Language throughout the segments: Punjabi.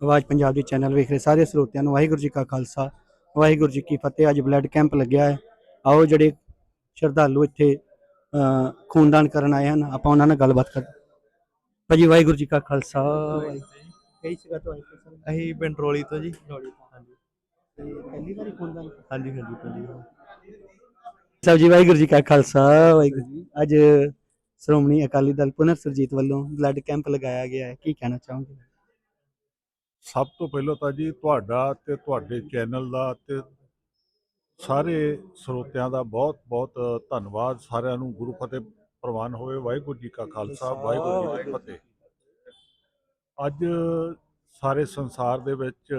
ਆਵਾਜ਼ ਪੰਜਾਬ ਦੀ ਚੈਨਲ ਵੇਖ ਰਹੇ ਸਾਰੇ ਸਰੋਤਿਆਂ ਨੂੰ ਵਾਹਿਗੁਰੂ ਜੀ ਕਾ ਖਾਲਸਾ ਵਾਹਿਗੁਰੂ ਜੀ ਕੀ ਫਤਿਹ। ਅੱਜ ਬਲੱਡ ਕੈਂਪ ਲੱਗਿਆ ਹੈ। ਆਓ ਜਿਹੜੇ ਸ਼ਰਧਾਲੂ ਇੱਥੇ ਖੂਨਦਾਨ ਕਰਨ ਆਏ ਹਨ ਆਪਾਂ ਉਹਨਾਂ ਨਾਲ ਗੱਲਬਾਤ ਕਰਦੇ ਭਾਜੀ ਵਾਹਿਗੁਰੂ ਜੀ ਕਾ ਖਾਲਸਾ। ਕਈ ਜਗ੍ਹਾ ਤੋਂ ਆਏ ਸਨ ਅਸੀਂ ਪਿੰਡ ਰੋਲੀ ਤੋਂ ਜੀ। ਹਾਂਜੀ। ਤੇ ਪਹਿਲੀ ਵਾਰੀ ਖੂਨਦਾਨ ਹਾਂਜੀ ਹਾਂਜੀ ਪੰਜੀ ਸਾਹਿਬ ਜੀ ਵਾਹਿਗੁਰੂ ਜੀ ਕਾ ਖਾਲਸਾ ਵਾਹਿਗੁਰੂ ਜੀ। ਅੱਜ ਸ਼੍ਰੋਮਣੀ ਅਕਾਲੀ ਦਲ ਪੁਨਰ ਸੁਰਜੀਤ ਵੱਲੋਂ ਬਲੱਡ ਕੈਂਪ ਲਗਾਇਆ ਗਿਆ ਹੈ। ਕੀ ਕਹਿਣਾ ਚਾਹੋਗੇ? ਸਭ ਤੋਂ ਪਹਿਲਾਂ ਤਾਂ ਜੀ ਤੁਹਾਡਾ ਤੇ ਤੁਹਾਡੇ ਚੈਨਲ ਦਾ ਤੇ ਸਾਰੇ ਸਰੋਤਿਆਂ ਦਾ ਬਹੁਤ ਬਹੁਤ ਧੰਨਵਾਦ। ਸਾਰਿਆਂ ਨੂੰ ਗੁਰੂ ਫਤਿਹ ਪ੍ਰਵਾਨ ਹੋਵੇ। ਵਾਹਿਗੁਰੂ ਜੀ ਕਾ ਖਾਲਸਾ ਵਾਹਿਗੁਰੂ ਜੀ ਕੀ ਫਤਿਹ। ਅੱਜ ਸਾਰੇ ਸੰਸਾਰ ਦੇ ਵਿੱਚ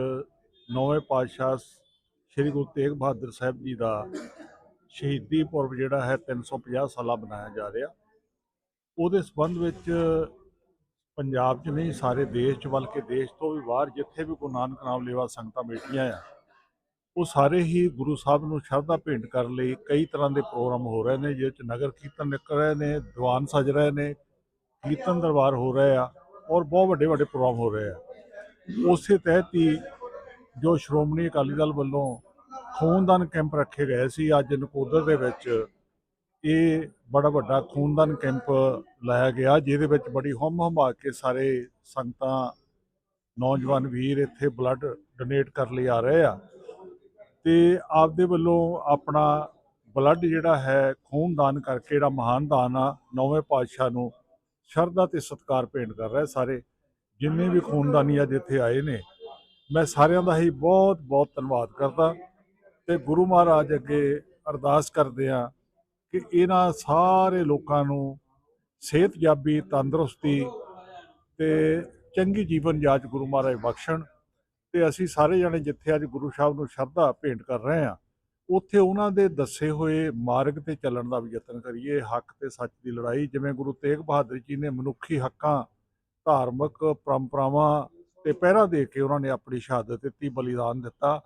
ਨੌਵੇਂ ਪਾਤਸ਼ਾਹ ਸ੍ਰੀ ਗੁਰੂ ਤੇਗ ਬਹਾਦਰ ਸਾਹਿਬ ਜੀ ਦਾ ਸ਼ਹੀਦੀ ਪੁਰਬ ਜਿਹੜਾ ਹੈ 350 ਸਾਲਾ ਮਨਾਇਆ ਜਾ ਰਿਹਾ। ਉਹਦੇ ਸੰਬੰਧ ਵਿੱਚ ਪੰਜਾਬ 'ਚ ਨਹੀਂ, ਸਾਰੇ ਦੇਸ਼ 'ਚ, ਬਲਕਿ ਦੇਸ਼ ਤੋਂ ਵੀ ਬਾਹਰ ਜਿੱਥੇ ਵੀ ਗੁਰੂ ਨਾਨਕ ਨਾਮ ਲੇਵਾ ਸੰਗਤਾਂ ਬੈਠੀਆਂ ਆ, ਉਹ ਸਾਰੇ ਹੀ ਗੁਰੂ ਸਾਹਿਬ ਨੂੰ ਸ਼ਰਧਾ ਭੇਂਟ ਕਰਨ ਲਈ। ਕਈ ਤਰ੍ਹਾਂ ਦੇ ਪ੍ਰੋਗਰਾਮ ਹੋ ਰਹੇ ਨੇ, ਜਿਹਦੇ 'ਚ ਨਗਰ ਕੀਰਤਨ ਨਿਕਲ ਰਹੇ ਨੇ, ਦੀਵਾਨ ਸਜ ਰਹੇ ਨੇ, ਕੀਰਤਨ ਦਰਬਾਰ ਹੋ ਰਹੇ ਆ, ਔਰ ਬਹੁਤ ਵੱਡੇ ਵੱਡੇ ਪ੍ਰੋਗਰਾਮ ਹੋ ਰਹੇ ਆ। ਉਸੇ ਤਹਿਤ ਹੀ ਜੋ ਸ਼੍ਰੋਮਣੀ ਅਕਾਲੀ ਦਲ ਵੱਲੋਂ ਖੂਨਦਾਨ ਕੈਂਪ ਰੱਖੇ ਗਏ ਸੀ, ਅੱਜ ਨਕੋਦਰ ਦੇ ਵਿੱਚ ਇਹ ਬੜਾ ਵੱਡਾ ਖੂਨਦਾਨ ਕੈਂਪ ਲਾਇਆ ਗਿਆ, ਜਿਹਦੇ ਵਿੱਚ ਬੜੀ ਹੁੰਮ ਹਮਾ ਕੇ ਸਾਰੇ ਸੰਗਤਾਂ, ਨੌਜਵਾਨ ਵੀਰ ਇੱਥੇ ਬਲੱਡ ਡੋਨੇਟ ਕਰਨ ਲਈ ਆ ਰਹੇ ਆ। ਤੇ ਆਪਦੇ ਵੱਲੋਂ ਆਪਣਾ ਬਲੱਡ ਜਿਹੜਾ ਹੈ, ਖੂਨਦਾਨ ਕਰਕੇ ਜਿਹੜਾ ਮਹਾਨ ਦਾਨ ਆ, ਨੌਵੇਂ ਪਾਤਸ਼ਾਹ ਨੂੰ ਸ਼ਰਧਾ ਤੇ ਸਤਿਕਾਰ ਭੇਂਟ ਕਰ ਰਹੇ ਸਾਰੇ, ਜਿੰਨੇ ਵੀ ਖੂਨਦਾਨੀ ਅੱਜ ਇੱਥੇ ਆਏ ਨੇ। ਮੈਂ ਸਾਰਿਆਂ ਦਾ ਹੀ ਬਹੁਤ ਬਹੁਤ ਧੰਨਵਾਦ ਕਰਦਾ ਤੇ ਗੁਰੂ ਮਹਾਰਾਜ ਅੱਗੇ ਅਰਦਾਸ ਕਰਦੇ ਆ ਕਿ ਇਹਨਾਂ ਸਾਰੇ ਲੋਕਾਂ ਨੂੰ ਸਿਹਤਯਾਬੀ ਤੰਦਰੁਸਤੀ ਤੇ ਚੰਗੀ ਜੀਵਨ ਜਾਚ ਗੁਰੂ ਮਹਾਰਾਜ ਬਖਸ਼ਣ ਤੇ ਅਸੀਂ ਸਾਰੇ ਜਣੇ ਜਿੱਥੇ ਅੱਜ ਗੁਰੂ ਸਾਹਿਬ ਨੂੰ ਸ਼ਰਧਾ ਭੇਂਟ ਕਰ ਰਹੇ ਹਾਂ, ਉੱਥੇ ਉਹਨਾਂ ਦੇ ਦੱਸੇ ਹੋਏ ਮਾਰਗ ਤੇ ਚੱਲਣ ਦਾ ਵੀ ਯਤਨ ਕਰੀਏ। ਹੱਕ ਤੇ ਸੱਚ ਦੀ ਲੜਾਈ, ਜਿਵੇਂ ਗੁਰੂ ਤੇਗ ਬਹਾਦਰ ਜੀ ਨੇ ਮਨੁੱਖੀ ਹੱਕਾਂ, ਧਾਰਮਿਕ ਪਰੰਪਰਾਵਾਂ ਤੇ ਪਹਿਰਾ ਦੇ ਕੇ ਉਹਨਾਂ ਨੇ ਆਪਣੀ ਸ਼ਹਾਦਤ ਦਿੱਤੀ, ਬਲੀਦਾਨ ਦਿੱਤਾ।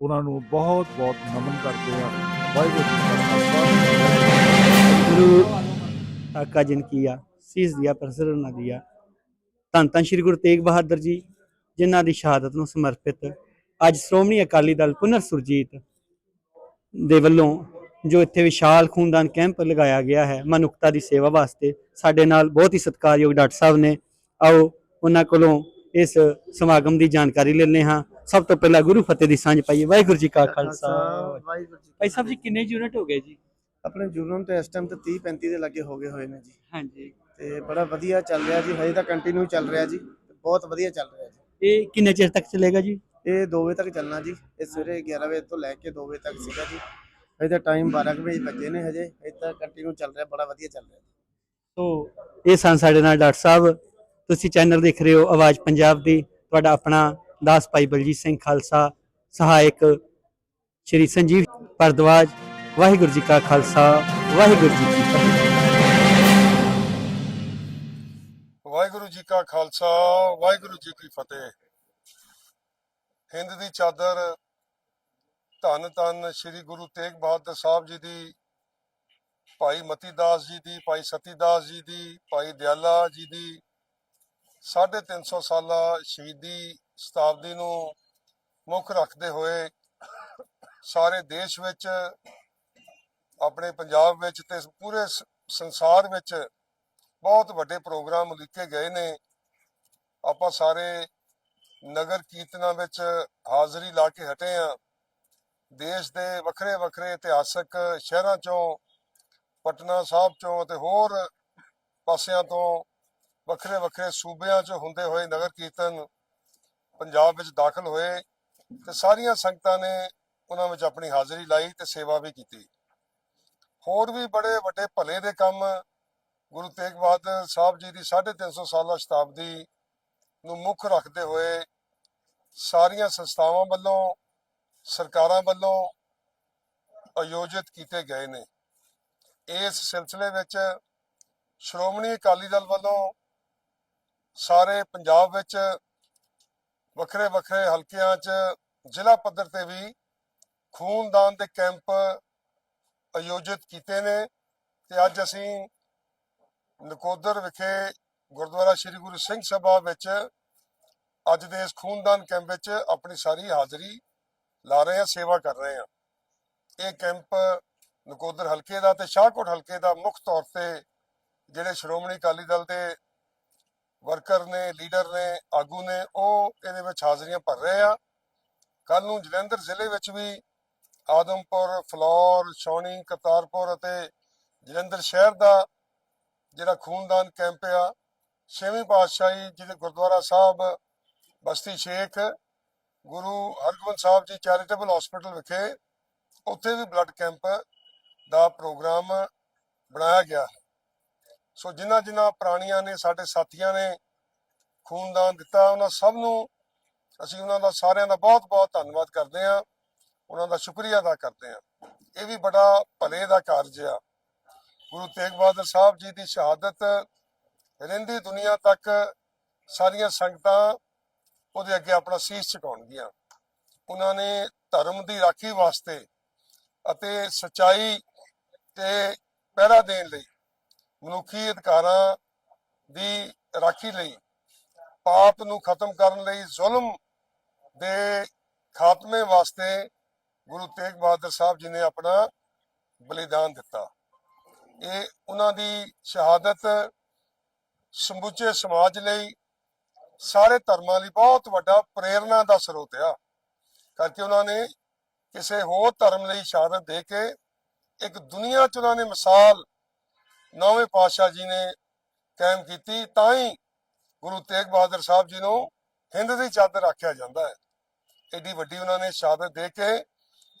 ਉਹਨਾਂ ਨੂੰ ਬਹੁਤ ਬਹੁਤ ਨਮਨ ਕਰਦੇ ਆ ਵਾਹਿਗੁਰੂ ਜੀ ਕਾ ਖਾਲਸਾ। ਗੁਰੂ ਆਕਾ ਜਿਨ ਕੀਆ ਸੀਸ ਦਿਆ ਪ੍ਰਸਰ ਨਾ ਦਿਆ ਧੰਨ ਧੰਨ ਸ਼੍ਰੀ ਗੁਰੂ ਤੇਗ ਬਹਾਦਰ ਜੀ, ਜਿਨ੍ਹਾਂ ਦੀ ਸ਼ਹਾਦਤ ਨੂੰ ਸਮਰਪਿਤ ਅੱਜ ਸ਼੍ਰੋਮਣੀ ਅਕਾਲੀ ਦਲ ਪੁਨਰ ਸੁਰਜੀਤ ਦੇ ਵੱਲੋਂ ਜੋ ਇੱਥੇ ਵਿਸ਼ਾਲ ਖੂਨਦਾਨ ਕੈਂਪ ਲਗਾਇਆ ਗਿਆ ਹੈ, ਮਨੁੱਖਤਾ ਦੀ ਸੇਵਾ ਵਾਸਤੇ, ਸਾਡੇ ਨਾਲ ਬਹੁਤ ਹੀ ਸਤਿਕਾਰਯੋਗ ਡਾਕਟਰ ਸਾਹਿਬ ਨੇ। ਆਓ, ਉਹਨਾਂ ਕੋਲੋਂ ਇਸ ਸਮਾਗਮ ਦੀ ਜਾਣਕਾਰੀ ਲੈਣੇ ਹਾਂ। ਸਭ ਤੋਂ ਪਹਿਲਾਂ ਗੁਰੂ ਫਤਿਹ ਦੀ ਸਾਂਝ ਪਾਈਏ। ਵਾਹਿਗੁਰੂ ਜੀ ਕਾ ਖਾਲਸਾ। ਵਾਹਿਗੁਰੂ ਜੀ ਭਾਈ ਸਾਹਿਬ ਜੀ ਕਿੰਨੇ ਯੂਨਿਟ ਹੋ ਗਏ ਜੀ? ਆਪਣੇ ਜੂਰਨ ਤੇ ਇਸ ਟਾਈਮ ਤੇ 30 35 ਦੇ ਲੱਗੇ ਹੋ ਗਏ ਹੋਏ ਨੇ ਜੀ। ਹਾਂਜੀ। ਤੇ ਬੜਾ ਵਧੀਆ ਚੱਲ ਰਿਹਾ ਜੀ ਹਜੇ ਤਾਂ ਕੰਟੀਨਿਊ ਚੱਲ ਰਿਹਾ ਜੀ। ਬਹੁਤ ਵਧੀਆ ਚੱਲ ਰਿਹਾ ਜੀ। ਇਹ ਕਿੰਨੇ ਚਿਰ ਤੱਕ ਚੱਲੇਗਾ ਜੀ? ਇਹ 2 ਵਜੇ ਤੱਕ ਚੱਲਣਾ ਜੀ। ਇਹ ਸਵੇਰੇ 11 ਵਜੇ ਤੋਂ ਲੈ ਕੇ 2 ਵਜੇ ਤੱਕ ਸੀਗਾ ਜੀ। ਹਜੇ ਤਾਂ ਟਾਈਮ 12 ਕੁ ਵਜੇ ਬੱਜੇ ਨੇ ਹਜੇ। ਹਜੇ ਤਾਂ ਕੰਟੀਨਿਊ ਚੱਲ ਰਿਹਾ ਬੜਾ ਵਧੀਆ ਚੱਲ ਰਿਹਾ ਸੋ ਇਹ ਸਨ ਸਾਡੇ ਨਾਲ ਡਾਕਟਰ ਸਾਹਿਬ। ਤੁਸੀਂ ਚੈਨਲ ਦੇਖ ਰਹੇ ਹੋ ਆਵਾਜ਼ ਪੰਜਾਬ ਦੀ। ਤੁਹਾਡਾ ਆਪਣਾ ਦਾਸ ਭਾਈ ਬਲਜੀਤ ਸਿੰਘ ਖਾਲਸਾ, ਸਹਾਇਕ ਸ਼੍ਰੀ ਸੰਜੀਵ ਭਰਦਵਾਜ, ਵਾਹਿਗੁਰੂ ਜੀ ਕਾ ਖਾਲਸਾ, ਵਾਹਿਗੁਰੂ ਜੀ ਕੀ ਫਤਿਹ। ਵਾਹਿਗੁਰੂ ਜੀ ਕਾ ਖਾਲਸਾ, ਵਾਹਿਗੁਰੂ ਜੀ ਕੀ ਫਤਿਹ। ਹਿੰਦ ਦੀ ਚਾਦਰ ਧੰਨ ਧੰਨ ਸ੍ਰੀ ਗੁਰੂ ਤੇਗ ਬਹਾਦਰ ਸਾਹਿਬ ਜੀ ਦੀ, ਭਾਈ ਮਤੀ ਦਾਸ ਜੀ ਦੀ, ਭਾਈ ਸਤੀ ਦਾਸ ਜੀ ਦੀ, ਭਾਈ ਦਿਆਲਾ ਜੀ ਦੀ 350 ਸਾਲਾ ਸ਼ਹੀਦੀ ਸ਼ਤਾਬਦੀ ਨੂੰ ਮੁੱਖ ਰੱਖਦੇ ਹੋਏ ਸਾਰੇ ਦੇਸ਼ ਵਿੱਚ, ਆਪਣੇ ਪੰਜਾਬ ਵਿੱਚ ਤੇ ਪੂਰੇ ਸ- ਸੰਸਾਰ ਵਿੱਚ ਬਹੁਤ ਵੱਡੇ ਪ੍ਰੋਗਰਾਮ ਲਿਖੇ ਗਏ ਨੇ। ਆਪਾਂ ਸਾਰੇ ਨਗਰ ਕੀਰਤਨਾਂ ਵਿੱਚ ਹਾਜ਼ਰੀ ਲਾ ਕੇ ਹਟੇ ਆ ਦੇਸ਼ ਦੇ ਵੱਖਰੇ ਵੱਖਰੇ ਇਤਿਹਾਸਕ ਸ਼ਹਿਰਾਂ ਚੋਂ, ਪਟਨਾ ਸਾਹਿਬ ਚੋਂ ਤੇ ਹੋਰ ਪਾਸਿਆਂ ਤੋਂ ਵੱਖਰੇ ਵੱਖਰੇ ਸੂਬਿਆਂ 'ਚ ਹੁੰਦੇ ਹੋਏ ਨਗਰ ਕੀਰਤਨ ਪੰਜਾਬ ਵਿੱਚ ਦਾਖਲ ਹੋਏ ਤੇ ਸਾਰੀਆਂ ਸੰਗਤਾਂ ਨੇ ਉਹਨਾਂ ਵਿੱਚ ਆਪਣੀ ਹਾਜ਼ਰੀ ਲਾਈ ਤੇ ਸੇਵਾ ਵੀ ਕੀਤੀ। ਹੋਰ ਵੀ ਬੜੇ ਵੱਡੇ ਭਲੇ ਦੇ ਕੰਮ ਗੁਰੂ ਤੇਗ ਬਹਾਦਰ ਸਾਹਿਬ ਜੀ ਦੀ 350 ਸਾਲਾ ਸ਼ਤਾਬਦੀ ਨੂੰ ਮੁੱਖ ਰੱਖਦੇ ਹੋਏ ਸਾਰੀਆਂ ਸੰਸਥਾਵਾਂ ਵੱਲੋਂ, ਸਰਕਾਰਾਂ ਵੱਲੋਂ ਆਯੋਜਿਤ ਕੀਤੇ ਗਏ ਨੇ। ਇਸ ਸਿਲਸਿਲੇ ਵਿੱਚ ਸ਼੍ਰੋਮਣੀ ਅਕਾਲੀ ਦਲ ਵੱਲੋਂ ਸਾਰੇ ਪੰਜਾਬ ਵਿੱਚ ਵੱਖਰੇ ਵੱਖਰੇ ਹਲਕਿਆਂ 'ਚ ਜ਼ਿਲ੍ਹਾ ਪੱਧਰ ਤੇ ਵੀ ਖੂਨਦਾਨ ਦੇ ਕੈਂਪ ਆਯੋਜਿਤ ਕੀਤੇ ਨੇ ਤੇ ਅੱਜ ਅਸੀਂ ਨਕੋਦਰ ਵਿਖੇ ਗੁਰਦੁਆਰਾ ਸ੍ਰੀ ਗੁਰੂ ਸਿੰਘ ਸਭਾ ਵਿੱਚ ਅੱਜ ਦੇ ਇਸ ਖੂਨਦਾਨ ਕੈਂਪ ਵਿੱਚ ਆਪਣੀ ਸਾਰੀ ਹਾਜ਼ਰੀ ਲਾ ਰਹੇ ਹਾਂ, ਸੇਵਾ ਕਰ ਰਹੇ ਹਾਂ। ਇਹ ਕੈਂਪ ਨਕੋਦਰ ਹਲਕੇ ਦਾ ਤੇ ਸ਼ਾਹਕੋਟ ਹਲਕੇ ਦਾ ਮੁੱਖ ਤੌਰ ਤੇ ਜਿਹੜੇ ਸ਼੍ਰੋਮਣੀ ਅਕਾਲੀ ਦਲ ਦੇ ਵਰਕਰ ਨੇ ਲੀਡਰ ਨੇ, ਆਗੂ ਨੇ, ਉਹ ਇਹਦੇ ਵਿੱਚ ਹਾਜ਼ਰੀਆਂ ਭਰ ਰਹੇ ਆ ਕੱਲ ਨੂੰ ਜਲੰਧਰ ਜ਼ਿਲ੍ਹੇ ਵਿੱਚ ਵੀ ਆਦਮਪੁਰ, ਫਲੌਰ, ਛਾਉਣੀ, ਕਰਤਾਰਪੁਰ ਅਤੇ ਜਲੰਧਰ ਸ਼ਹਿਰ ਦਾ ਜਿਹੜਾ ਖੂਨਦਾਨ ਕੈਂਪ ਆ, ਛੇਵੀਂ ਪਾਤਸ਼ਾਹੀ ਜਿਹਦੇ ਗੁਰਦੁਆਰਾ ਸਾਹਿਬ, ਬਸਤੀ ਸ਼ੇਖ, ਗੁਰੂ ਹਰਗੋਬਿੰਦ ਸਾਹਿਬ ਜੀ ਚੈਰੀਟੇਬਲ ਹਸਪੀਟਲ ਵਿਖੇ ਉੱਥੇ ਵੀ ਬਲੱਡ ਕੈਂਪ ਦਾ ਪ੍ਰੋਗਰਾਮ ਬਣਾਇਆ ਗਿਆ ਹੈ। ਸੋ ਜਿਨ੍ਹਾਂ ਜਿਨ੍ਹਾਂ ਪ੍ਰਾਣੀਆਂ ਨੇ, ਸਾਡੇ ਸਾਥੀਆਂ ਨੇ ਖੂਨਦਾਨ ਦਿੱਤਾ, ਉਹਨਾਂ ਸਭ ਨੂੰ ਅਸੀਂ ਉਹਨਾਂ ਦਾ ਸਾਰਿਆਂ ਦਾ ਬਹੁਤ-ਬਹੁਤ ਧੰਨਵਾਦ ਕਰਦੇ ਹਾਂ। ਉਹਨਾਂ ਦਾ ਸ਼ੁਕਰੀਆ ਅਦਾ ਕਰਦੇ ਹਾਂ। ਇਹ ਵੀ ਬੜਾ ਭਲੇ ਦਾ ਕਾਰਜ ਆ। ਗੁਰੂ ਤੇਗ ਬਹਾਦਰ ਸਾਹਿਬ ਜੀ ਦੀ ਸ਼ਹਾਦਤ ਰਹਿੰਦੀ ਦੁਨੀਆ ਤੱਕ ਸਾਰੀਆਂ ਸੰਗਤਾਂ ਉਹਦੇ ਅੱਗੇ ਆਪਣਾ ਸੀਸ ਝੁਕਾਉਣਗੀਆਂ। ਉਹਨਾਂ ਨੇ ਧਰਮ ਦੀ ਰਾਖੀ ਵਾਸਤੇ ਅਤੇ ਸਚਾਈ ਤੇ ਪਹਿਰਾ ਦੇਣ ਲਈ ਮਨੁੱਖੀ ਅਧਿਕਾਰਾਂ ਦੀ ਰਾਖੀ ਲਈ, ਪਾਪ ਨੂੰ ਖਤਮ ਕਰਨ ਲਈ ਜ਼ੁਲਮ ਦੇ ਖਾਤਮੇ ਵਾਸਤੇ ਗੁਰੂ ਤੇਗ ਬਹਾਦਰ ਸਾਹਿਬ ਜੀ ਨੇ ਆਪਣਾ ਬਲੀਦਾਨ ਦਿੱਤਾ। ਇਹ ਉਹਨਾਂ ਦੀ ਸ਼ਹਾਦਤ ਸਮੁੱਚੇ ਸਮਾਜ ਲਈ, ਸਾਰੇ ਧਰਮਾਂ ਲਈ ਬਹੁਤ ਵੱਡਾ ਪ੍ਰੇਰਣਾ ਦਾ ਸਰੋਤ ਆ। ਕਰਕੇ ਉਹਨਾਂ ਨੇ ਕਿਸੇ ਹੋਰ ਧਰਮ ਲਈ ਸ਼ਹਾਦਤ ਦੇ ਕੇ ਇੱਕ ਦੁਨੀਆ 'ਚ ਉਹਨਾਂ ਨੇ ਮਿਸਾਲ ਨੌਵੇਂ ਪਾਤਸ਼ਾਹ ਜੀ ਨੇ ਕਾਇਮ ਕੀਤੀ, ਤਾਂ ਹੀ ਗੁਰੂ ਤੇਗ ਬਹਾਦਰ ਸਾਹਿਬ ਜੀ ਨੂੰ ਹਿੰਦ ਦੀ ਚਾਦਰ ਆਖਿਆ ਜਾਂਦਾ ਹੈ। ਏਡੀ ਵੱਡੀ ਉਹਨਾਂ ਨੇ ਸ਼ਹਾਦਤ ਦੇ ਕੇ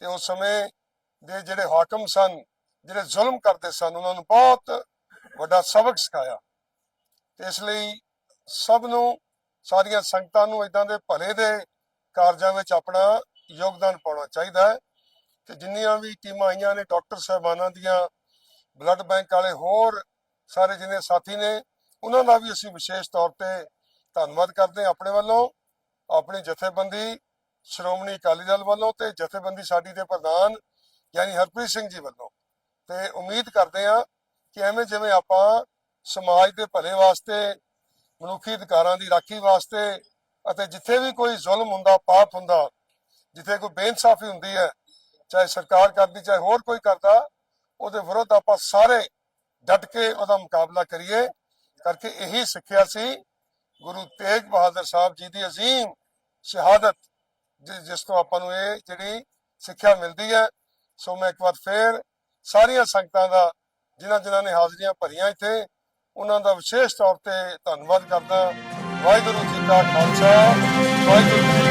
ਤੇ ਉਸ ਸਮੇਂ ਦੇ ਜਿਹੜੇ ਹਾਕਮ ਸਨ, ਜਿਹੜੇ ਜ਼ੁਲਮ ਕਰਦੇ ਸਨ, ਉਹਨਾਂ ਨੂੰ ਬਹੁਤ ਵੱਡਾ ਸਬਕ ਸਿਖਾਇਆ। ਤੇ ਇਸ ਲਈ ਸਭ ਨੂੰ, ਸਾਰੀਆਂ ਸੰਗਤਾਂ ਨੂੰ ਇਦਾਂ ਦੇ ਭਲੇ ਦੇ ਕਾਰਜਾਂ ਵਿੱਚ ਆਪਣਾ ਯੋਗਦਾਨ ਪਾਉਣਾ ਚਾਹੀਦਾ ਹੈ। ਤੇ ਜਿੰਨੀਆਂ ਵੀ ਟੀਮਾਂ ਆਈਆਂ ਨੇ, ਡਾਕਟਰ ਸਾਹਿਬਾਨਾਂ ਦੀਆਂ ਬਲੱਡ ਬੈਂਕ ਵਾਲੇ ਹੋਰ ਸਾਰੇ ਜਿਹਨੇ ਸਾਥੀ ਨੇ, ਉਹਨਾਂ ਦਾ ਵੀ ਅਸੀਂ ਵਿਸ਼ੇਸ਼ ਤੌਰ ਤੇ ਧੰਨਵਾਦ ਕਰਦੇ ਹਾਂ ਆਪਣੇ ਵੱਲੋਂ, ਆਪਣੀ ਜਥੇਬੰਦੀ ਸ਼੍ਰੋਮਣੀ ਅਕਾਲੀ ਦਲ ਵੱਲੋਂ ਤੇ ਜਥੇਬੰਦੀ ਸਾਡੀ ਦੇ ਪ੍ਰਧਾਨ ਯਾਨੀ ਹਰਪ੍ਰੀਤ ਸਿੰਘ ਜੀ ਵੱਲੋਂ। ਤੇ ਉਮੀਦ ਕਰਦੇ ਹਾਂ ਕਿ ਐਵੇਂ ਜਿਵੇਂ ਆਪਾਂ ਸਮਾਜ ਦੇ ਭਲੇ ਵਾਸਤੇ, ਮਨੁੱਖੀ ਅਧਿਕਾਰਾਂ ਦੀ ਰਾਖੀ ਵਾਸਤੇ ਅਤੇ ਜਿੱਥੇ ਵੀ ਕੋਈ ਜ਼ੁਲਮ ਹੁੰਦਾ, ਪਾਪ ਹੁੰਦਾ, ਜਿੱਥੇ ਕੋਈ ਬੇਇਨਸਾਫੀ ਹੁੰਦੀ ਹੈ, ਚਾਹੇ ਸਰਕਾਰ ਕਰਦੀ, ਚਾਹੇ ਹੋਰ ਕੋਈ ਕਰਦਾ ਉਹਦੇ ਵਿਰੁੱਧ ਆਪਾਂ ਸਾਰੇ ਡਟ ਕੇ ਉਹਦਾ ਮੁਕਾਬਲਾ ਕਰੀਏ। ਕਰਕੇ ਇਹੀ ਸਿੱਖਿਆ ਸੀ ਗੁਰੂ ਤੇਗ ਬਹਾਦਰ ਸਾਹਿਬ ਜੀ ਦੀ ਅਜ਼ੀਮ ਸ਼ਹਾਦਤ ਜਿਸ ਤੋਂ ਆਪਾਂ ਨੂੰ ਇਹ ਜਿਹੜੀ ਸਿੱਖਿਆ ਮਿਲਦੀ ਹੈ। ਸੋ ਮੈਂ ਇੱਕ ਵਾਰ ਫੇਰ ਸਾਰੀਆਂ ਸੰਗਤਾਂ ਦਾ, ਜਿਨ੍ਹਾਂ ਜਿਨ੍ਹਾਂ ਨੇ ਹਾਜ਼ਰੀਆਂ ਭਰੀਆਂ ਇੱਥੇ, ਉਹਨਾਂ ਦਾ ਵਿਸ਼ੇਸ਼ ਤੌਰ ਤੇ ਧੰਨਵਾਦ ਕਰਦਾ। ਵਾਹਿਗੁਰੂ ਜੀ ਕਾ ਖਾਲਸਾ, ਵਾਹਿਗੁਰੂ